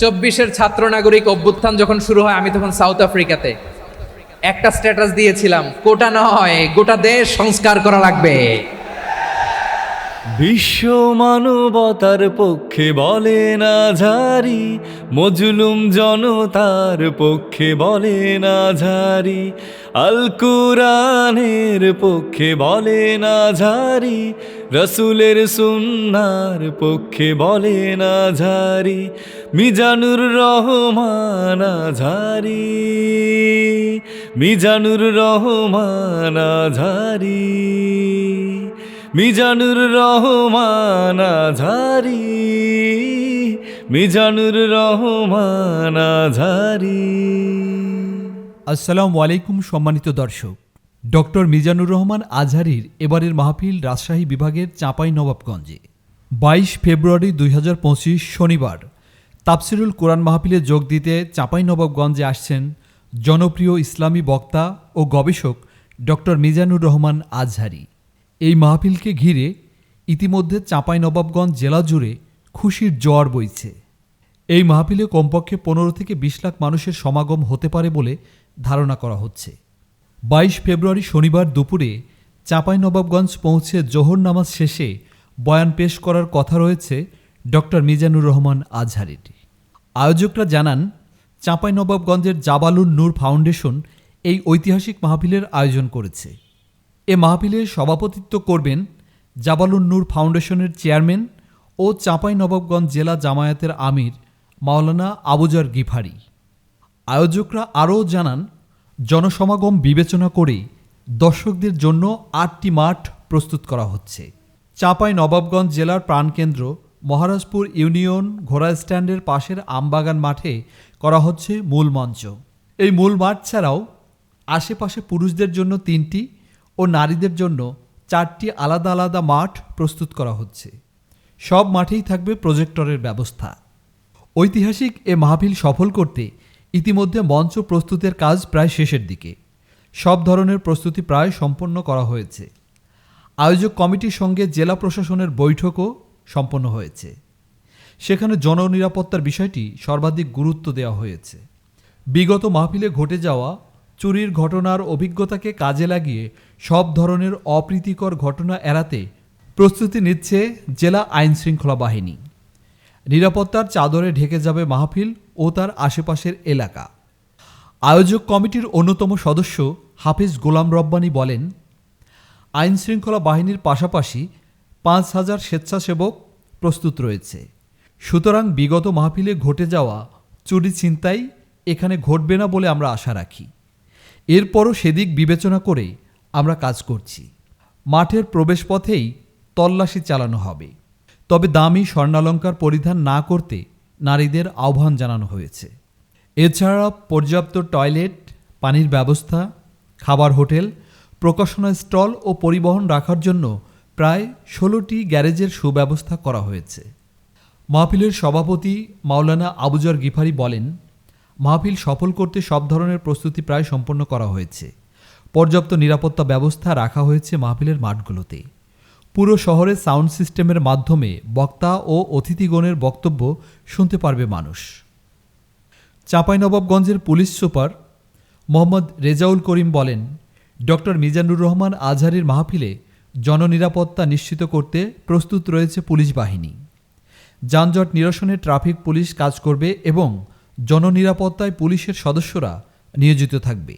চব্বিশের ছাত্র নাগরিক অভ্যুত্থান যখন শুরু হয়, আমি তখন সাউথ আফ্রিকাতে। একটা স্ট্যাটাস দিয়েছিলাম কোটা নয়, গোটা দেশ সংস্কার করা লাগবে। বিশ্ব মানবতার পক্ষে বলে না ঝারি, মজলুম জনতার পক্ষে বলে না ঝারি, আল কুরআনের পক্ষে বলে না ঝারি, রসুলের সুন্নার পক্ষে বলে না ঝারি মিজানুর রহমান ঝারি মিজানুর রহমান ঝারি মিজানুর রহমান আঝারি মিজানুর রহমান আঝারি আসসালামু আলাইকুম সম্মানিত দর্শক। ডক্টর মিজানুর রহমান আজহারির এবারের মাহফিল রাজশাহী বিভাগের চাঁপাই নবাবগঞ্জে বাইশ ফেব্রুয়ারি দুই হাজার পঁচিশ শনিবার তাফসিরুল কোরআন মাহফিলে যোগ দিতে চাঁপাই নবাবগঞ্জে আসছেন জনপ্রিয় ইসলামী বক্তা ও গবেষক ডক্টর মিজানুর রহমান আজহারি। এই মাহফিলকে ঘিরে ইতিমধ্যে চাঁপাই নবাবগঞ্জ জেলা জুড়ে খুশির জোয়ার বইছে। এই মাহফিলে কমপক্ষে পনেরো থেকে বিশ লাখ মানুষের সমাগম হতে পারে বলে ধারণা করা হচ্ছে। বাইশ ফেব্রুয়ারি শনিবার দুপুরে চাঁপাইনবাবগঞ্জ পৌঁছে জোহর নামাজ শেষে বয়ান পেশ করার কথা রয়েছে ডক্টর মিজানুর রহমান আজহারির। আয়োজকরা জানান, চাঁপাইনবাবগঞ্জের জাবালুন নূর ফাউন্ডেশন এই ঐতিহাসিক মাহফিলের আয়োজন করেছে। এ মাহফিলের সভাপতিত্ব করবেন জাবালুন নূর ফাউন্ডেশনের চেয়ারম্যান ও চাঁপাইনবাবগঞ্জ জেলা জামায়াতের আমির মাওলানা আবুজার গিফারি। আয়োজকরা আরও জানান, জনসমাগম বিবেচনা করে দর্শকদের জন্য আটটি মাঠ প্রস্তুত করা হচ্ছে। চাঁপাই নবাবগঞ্জ জেলার প্রাণকেন্দ্র মহারাজপুর ইউনিয়ন ঘোড়া স্ট্যান্ডের পাশের আমবাগান মাঠে করা হচ্ছে মূল মঞ্চ। এই মূল মাঠ ছাড়াও আশেপাশে পুরুষদের জন্য তিনটি ও নারীদের জন্য চারটি আলাদা আলাদা মাঠ প্রস্তুত করা হচ্ছে। সব মাঠেই থাকবে প্রজেক্টরের ব্যবস্থা। ঐতিহাসিক এ মাহফিল সফল করতে ইতিমধ্যে মঞ্চ প্রস্তুতের কাজ প্রায় শেষের দিকে। সব ধরনের প্রস্তুতি প্রায় সম্পন্ন করা হয়েছে। আয়োজক কমিটির সঙ্গে জেলা প্রশাসনের বৈঠকও সম্পন্ন হয়েছে। সেখানে জননিরাপত্তার বিষয়টি সর্বাধিক গুরুত্ব দেওয়া হয়েছে। বিগত মাহফিলে ঘটে যাওয়া চুরির ঘটনার অভিজ্ঞতাকে কাজে লাগিয়ে সব ধরনের অপ্রীতিকর ঘটনা এড়াতে প্রস্তুতি নিচ্ছে জেলা আইন শৃঙ্খলা বাহিনী। নিরাপত্তার চাদরে ঢেকে যাবে মাহফিল ও তার আশেপাশের এলাকা। আয়োজক কমিটির অন্যতম সদস্য হাফিজ গোলাম রব্বানী বলেন আইন শৃঙ্খলা বাহিনীর পাশাপাশি পাঁচ হাজার স্বেচ্ছাসেবক প্রস্তুত রয়েছে। সুতরাং বিগত মাহফিলে ঘটে যাওয়া চুরি ছিনতাই এখানে ঘটবে না বলে আমরা আশা রাখি। এরপরও সেদিক বিবেচনা করে আমরা কাজ করছি। মাঠের প্রবেশপথেই তল্লাশি চালানো হবে। তবে দামি স্বর্ণালঙ্কার পরিধান না করতে নারীদের আহ্বান জানানো হয়েছে। এছাড়া পর্যাপ্ত টয়লেট, পানির ব্যবস্থা, খাবার হোটেল প্রকাশনা স্টল ও পরিবহন রাখার জন্য প্রায় ষোলোটি গ্যারেজের সুব্যবস্থা করা হয়েছে। মাহফিলের সভাপতি মাওলানা আবুজার গিফারি বলেন, মাহফিল সফল করতে সব ধরনের প্রস্তুতি প্রায় সম্পন্ন করা হয়েছে। পর্যাপ্ত নিরাপত্তা ব্যবস্থা রাখা হয়েছে মাহফিলের মাঠগুলোতে। পুরো শহরে সাউন্ড সিস্টেমের মাধ্যমে বক্তা ও অতিথিগণের বক্তব্য শুনতে পারবে মানুষ। চাঁপাইনবাবগঞ্জের পুলিশ সুপার মোহাম্মদ রেজাউল করিম বলেন, ডক্টর মিজানুর রহমান আজহারির মাহফিলে জননিরাপত্তা নিশ্চিত করতে প্রস্তুত রয়েছে পুলিশ বাহিনী। যানজট নিরসনে ট্রাফিক পুলিশ কাজ করবে এবং জননিরাপত্তায় পুলিশের সদস্যরা নিয়োজিত থাকবে।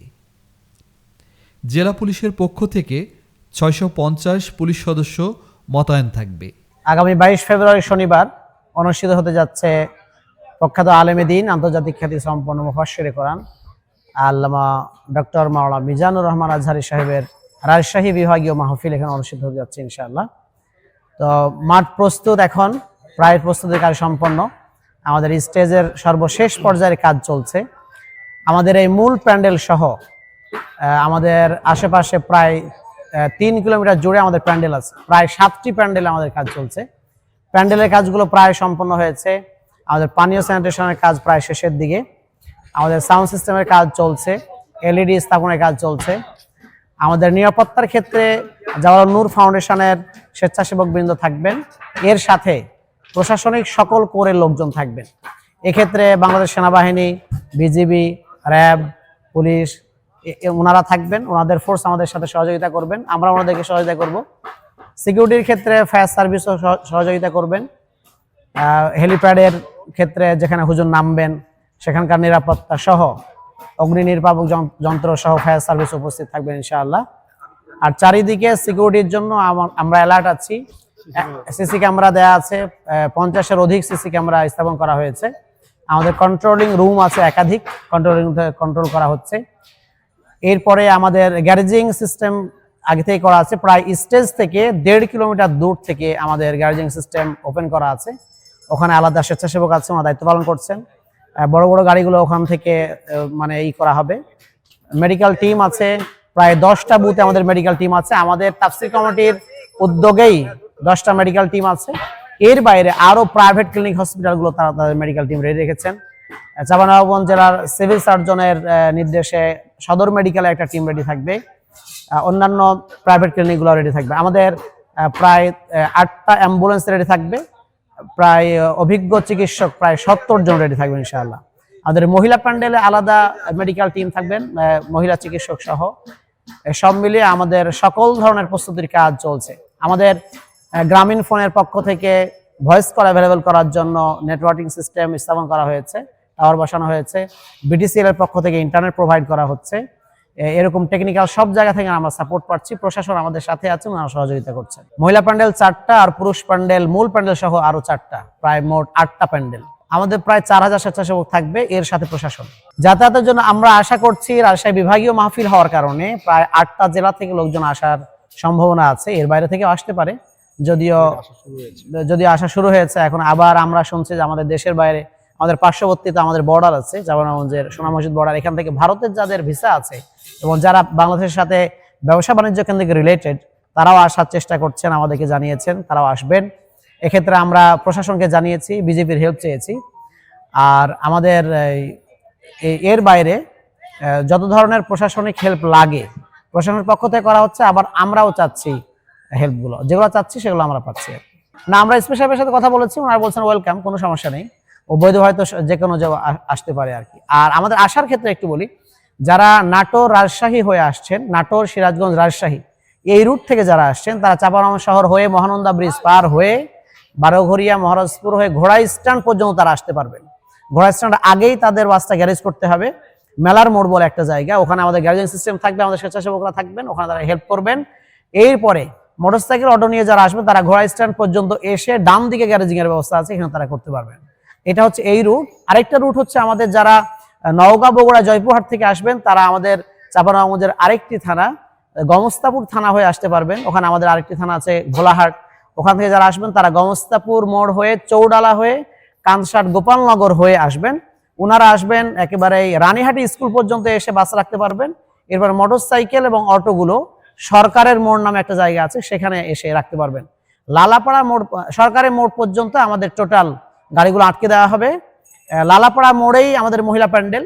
জেলা পুলিশের পক্ষ থেকে ছয়শো পঞ্চাশ পুলিশ সদস্য মোতায়েন থাকবে। আগামী বাইশ ফেব্রুয়ারি শনিবার অনুষ্ঠিত হতে যাচ্ছে প্রখ্যাত আলেমে দিন, আন্তর্জাতিক খ্যাতি সম্পন্ন মুফাসির কোরআন, আল্লামা ডক্টর মাওলা মিজানুর রহমান আজহারি সাহেবের রাজশাহী বিভাগীয় মাহফিল এখানে অনুষ্ঠিত হতে যাচ্ছে ইনশাআল্লাহ। তো মাঠ প্রস্তুত এখন, প্রায় প্রস্তুতির কাজ সম্পন্ন। আমাদের স্টেজের সর্বশেষ পর্যায়ের কাজ চলছে। আমাদের এই মূল প্যান্ডেল সহ আমাদের আশেপাশে প্রায় তিন কিলোমিটার জুড়ে আমাদের প্যান্ডেল আছে। প্রায় সাতটি প্যান্ডেল আমাদের কাজ চলছে। প্যান্ডেলের কাজগুলো প্রায় সম্পন্ন হয়েছে। আমাদের পানীয় স্যানিটেশনের কাজ প্রায় শেষের দিকে। আমাদের সাউন্ড সিস্টেমের কাজ চলছে। এলইডি স্থাপনের কাজ চলছে। আমাদের নিরাপত্তার ক্ষেত্রে জাওয়াল নূর ফাউন্ডেশনের স্বেচ্ছাসেবক বৃন্দ থাকবেন। এর সাথে প্রশাসনিক সকল কোরের লোকজন থাকবেন। এক্ষেত্রে বাংলাদেশ সেনাবাহিনী, বিজিবি, র্যাব, পুলিশ ওনারা থাকবেন। ওনাদের ফোর্স আমাদের সাথে সহযোগিতা করবেন। আমরা ওনাদেরকে সহযোগিতা করব। সিকিউরিটির ক্ষেত্রে ফায়ার সার্ভিসও সহ- সহযোগিতা করবেন। হেলিপ্যাডের ক্ষেত্রে যেখানে হুজুর নামবেন, সেখানকার নিরাপত্তা সহ অগ্নি নির্বাপক যন্ত্র সহ ফায়ার সার্ভিস উপস্থিত থাকবেন ইনশাআল্লাহ। আর চারিদিকে সিকিউরিটির জন্য আমরা অ্যালার্ট আছি। সিসি ক্যামেরা দেয়া আছে পঞ্চাশের অধিক সিসি ক্যামেরা স্থাপন করা হয়েছে। আমাদের কন্ট্রোলিং রুম আছে একাধিক কন্ট্রোলিং কন্ট্রোল করা হচ্ছে। এরপরে আমাদের গ্যারেজিং সিস্টেম আগে থেকে করা আছে, প্রায় স্টেজ থেকে দেড় কিলোমিটার দূর থেকে আমাদের গ্যারেজিং সিস্টেম ওপেন করা আছে। ওখানে আলাদা স্বেচ্ছাসেবক আছে, ওনারা দায়িত্ব পালন করছেন। বড় বড় গাড়িগুলো ওখান থেকে মানে ই করা হবে। মেডিকেল টিম আছে, প্রায় দশটা বুথে আমাদের মেডিকেল টিম আছে। আমাদের তাফসির কমিটির উদ্যোগেই দশটা মেডিকেল টিম আছে। এর বাইরে আরও প্রাইভেট ক্লিনিক হসপিটালগুলো তারা তাদের মেডিকেল টিম রেডি রেখেছেন। চাপানগঞ্জ জেলার সিভিল সার্জনের নির্দেশে সদর মেডিকেলে একটা টিম রেডি থাকবে। অন্যান্য প্রাইভেট ক্লিনিকগুলো রেডি থাকবে। আমাদের প্রায় আটটা অ্যাম্বুলেন্স রেডি থাকবে। প্রায় অভিজ্ঞ চিকিৎসক প্রায় সত্তর জন রেডি থাকবেন ইনশাআল্লাহ। আমাদের মহিলা প্যান্ডেলে আলাদা মেডিকেল টিম থাকবেন মহিলা চিকিৎসক সহ। সব মিলিয়ে আমাদের সকল ধরনের প্রস্তুতির কাজ চলছে। আমাদের গ্রামীণ ফোনের পক্ষ থেকে ভয়েস কল অ্যাভেলেবল করার জন্য নেটওয়ার্কিং সিস্টেম স্থাপন করা হয়েছে টাওয়ার বসানো হয়েছে বিটিসিএল এর পক্ষ থেকে ইন্টারনেট প্রোভাইড করা হচ্ছে। এরকম টেকনিক্যাল সব জায়গা থেকে আমরা সাপোর্ট পাচ্ছি। প্রশাসন আমাদের সাথে আছে ওনারা সহযোগিতা করছেন। মহিলা প্যান্ডেল চারটা আর পুরুষ প্যান্ডেল মূল প্যান্ডেল সহ আরও চারটা। প্রায় মোট আটটা প্যান্ডেল। আমাদের প্রায় চার হাজার স্বেচ্ছাসেবক থাকবে এর সাথে প্রশাসন। যাতায়াতের জন্য আমরা আশা করছি রাজশাহী বিভাগীয় মাহফিল হওয়ার কারণে প্রায় আটটা জেলা থেকে লোকজন আসার সম্ভাবনা আছে। এর বাইরে থেকে আসতে পারে। যদিও যদিও আসা শুরু হয়েছে এখন আবার আমরা শুনছি যে আমাদের দেশের বাইরে আমাদের পার্শ্ববর্তীতে আমাদের বর্ডার আছে জামানগঞ্জের সোনা মসজিদ বর্ডার এখান থেকে ভারতের যাদের ভিসা আছে এবং যারা বাংলাদেশের সাথে ব্যবসা বাণিজ্য কেন্দ্রিক রিলেটেড তারাও আসার চেষ্টা করছেন, আমাদেরকে জানিয়েছেন, তারাও আসবেন। এক্ষেত্রে আমরা প্রশাসনকে জানিয়েছি, বিজেপির হেল্প চেয়েছি। আর আমাদের এর বাইরে যত ধরনের প্রশাসনিক হেল্প লাগে, প্রশাসনের পক্ষ থেকে করা হচ্ছে, আবার আমরাও চাচ্ছি হেল্পগুলো যেগুলো চাচ্ছি, সেগুলো আমরা পাচ্ছি। না, আমরা স্পেশালের সাথে কথা বলেছি, ওনারা বলছেন ওয়েলকাম কোনো সমস্যা নেই। ও বৈধ হয়তো যে কোনো আ- আসতে পারে আর কি। আর আমাদের আসার ক্ষেত্রে একটু বলি, যারা নাটোর রাজশাহী হয়ে আসছেন, নাটোর সিরাজগঞ্জ রাজশাহী, এই রুট থেকে যারা আসছেন, তারা চাপানগঞ্জ শহর হয়ে মহানন্দা ব্রিজ পার হয়ে বারোঘরিয়া মহারাজপুর হয়ে ঘোড়া স্ট্যান্ড পর্যন্ত তারা আসতে পারবেন। ঘোড়া স্ট্যান্ড আগেই তাদের বাসটা গ্যারেজ করতে হবে। মেলার মোড় বলে একটা জায়গা, ওখানে আমাদের গ্যারেজিং সিস্টেম থাকবে, আমাদের স্বেচ্ছাসেবকরা থাকবেন, ওখানে তারা হেল্প করবেন। এরপরে মোটরসাইকেল অটো নিয়ে যারা আসবেন তারা ঘোড়া স্ট্যান্ড পর্যন্ত এসে ডান দিকে গ্যারেজিং এর ব্যবস্থা আছে, এখানে তারা করতে পারবেন। এটা হচ্ছে এই রুট আরেকটা রুট হচ্ছে আমাদের যারা নওগাঁ, বগুড়া, জয়পুরহাট থেকে আসবেন, তারা আমাদের চাপানগঞ্জের আরেকটি থানা গমস্তাপুর থানা হয়ে আসতে পারবেন। ওখানে আমাদের আরেকটি থানা আছে ভোলাহাট। ওখান থেকে যারা আসবেন, তারা গমস্তাপুর মোড় হয়ে চৌডালা হয়ে কানসাট গোপালনগর হয়ে আসবেন। ওনারা আসবেন একেবারে রানীহাটি স্কুল পর্যন্ত এসে বাস রাখতে পারবেন। এরপর মোটরসাইকেল এবং অটোগুলো সরকারের মোড় নামে একটা জায়গা আছে, সেখানে এসে রাখতে পারবেন। লালাপাড়া মোড় সরকারের মোড় পর্যন্ত আমাদের টোটাল গাড়িগুলো আটকে দেওয়া হবে। লালাপাড়া মোড়েই আমাদের মহিলা প্যান্ডেল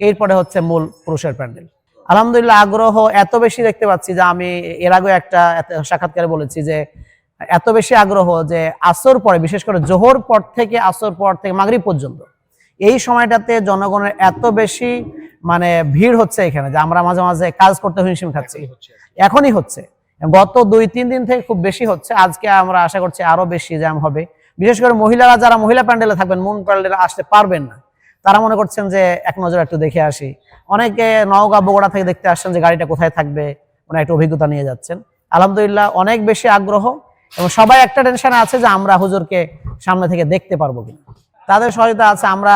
এরপরে হচ্ছে মূল পুরুষের প্যান্ডেল। আলহামদুলিল্লাহ আগ্রহ এত বেশি দেখতে পাচ্ছি যে আমি এর আগে একটা সাক্ষাৎকারে বলেছি যে এত বেশি আগ্রহ যে আসর পরে বিশেষ করে জোহর পর থেকে আসর পর থেকে মাগরিব পর্যন্ত এই সময়টাতে জনগণের এত বেশি মানে ভিড় হচ্ছে এখানে যে আমরা মাঝে মাঝে কাজ করতে হিমশিম খাচ্ছি। এখনই হচ্ছে। গত দুই তিন দিন থেকে খুব বেশি হচ্ছে। আজকে আমরা আশা করছি আরও বেশি জ্যাম হবে। বিশেষ করে মহিলারা যারা মহিলা প্যান্ডেলে থাকবেন মূল প্যান্ডেলে আসতে পারবেন না। তারা মনে করছেন যে, এক নজর একটু দেখে আসি। অনেকে নওগাঁ, বগুড়া থেকে দেখতে আসছেন যে, গাড়িটা কোথায় থাকবে ওনার একটু অভিজ্ঞতা নিয়ে যাচ্ছেন। আলহামদুলিল্লাহ, অনেক বেশি আগ্রহ এবং সবাই একটা টেনশনে আছে যে, আমরা হুজুরকে সামনে থেকে দেখতে পারব কিনা। তাদের সহায়তা আছে, আমরা,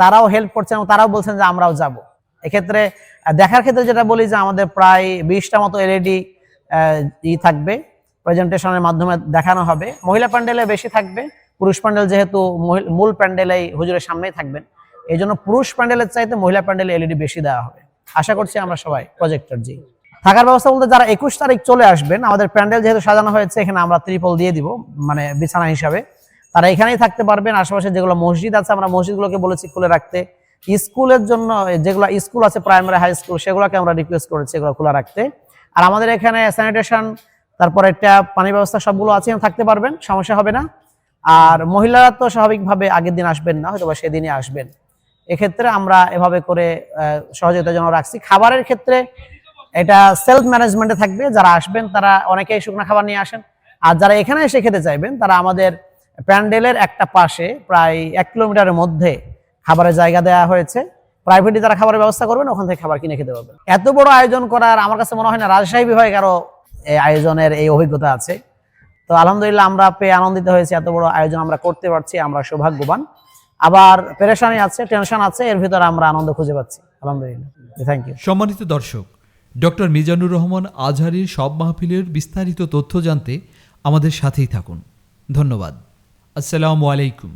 তারাও হেল্প করছেন এবং তারাও বলছেন যে, আমরাও যাব। এক্ষেত্রে, দেখার ক্ষেত্রে যেটা বলি যে, আমাদের প্রায় বিশটা মতো এলইডি ই থাকবে। প্রেজেন্টেশনের মাধ্যমে দেখানো হবে। মহিলা প্যান্ডেলে বেশি থাকবে, পুরুষ প্যান্ডেল যেহেতু মূল প্যান্ডেলেই হুজুরের সামনেই থাকবেন। এই জন্য পুরুষ প্যান্ডেলের চাইতে মহিলা প্যান্ডেলে এলইডি বেশি দেওয়া হবে। আশা করছি আমরা সবাই প্রজেক্টর জি থাকার ব্যবস্থা বলতে যারা একুশ তারিখ চলে আসবেন, আমাদের প্যান্ডেল যেহেতু সাজানো হয়েছে, এখানে আমরা ত্রিপল দিয়ে দিব মানে বিছানা হিসাবে। তারা এখানেই থাকতে পারবেন, আশেপাশে যেগুলো মসজিদ আছে, আমরা মসজিদগুলোকে বলেছি খুলে রাখতে। স্কুলের জন্য যেগুলো স্কুল আছে প্রাইমারি হাই স্কুল সেগুলোকে আমরা রিকোয়েস্ট করেছি এগুলো খোলা রাখতে। আর আমাদের এখানে স্যানিটেশন তারপরে একটা পানি ব্যবস্থা সবগুলো আছে, থাকতে পারবেন, সমস্যা হবে না। আর মহিলারা তো স্বাভাবিকভাবে আগের দিন আসবেন না হয়তো বা সেদিনই আসবেন। এক্ষেত্রে আমরা এভাবে করে সহযোগিতার জন্য রাখছি। খাবারের ক্ষেত্রে এটা সেলফ ম্যানেজমেন্টে থাকবে, যারা আসবেন তারা অনেকেই শুকনো খাবার নিয়ে আসেন। আর যারা এখানে এসে খেতে চাইবেন, তারা আমাদের প্যান্ডেলের একটা পাশে, প্রায় এক কিলোমিটারের মধ্যে খাবারের জায়গা দেওয়া হয়েছে। প্রাইভেটলি তারা খাবারের ব্যবস্থা করবেন, ওখান থেকে খাবার কিনে খেতে পারবেন। এত বড় আয়োজন করার, আমার কাছে মনে হয় না, রাজশাহী বিভাগে কারও এই আয়োজনের এই অভিজ্ঞতা আছে। তো আলহামদুলিল্লাহ আমরা পেয়ে আনন্দিত হয়েছি, এত বড় আয়োজন আমরা করতে পারছি, আমরা সৌভাগ্যবান। আবার পেরেশানি আছে, টেনশন আছে, এর ভিতরে আমরা আনন্দ খুঁজে পাচ্ছি। আলহামদুলিল্লাহ থ্যাংক ইউ সম্মানিত দর্শক, ডক্টর মিজানুর রহমান আজহারির সব মাহফিলের বিস্তারিত তথ্য জানতে আমাদের সাথেই থাকুন। ধন্যবাদ। আসসালামু আলাইকুম।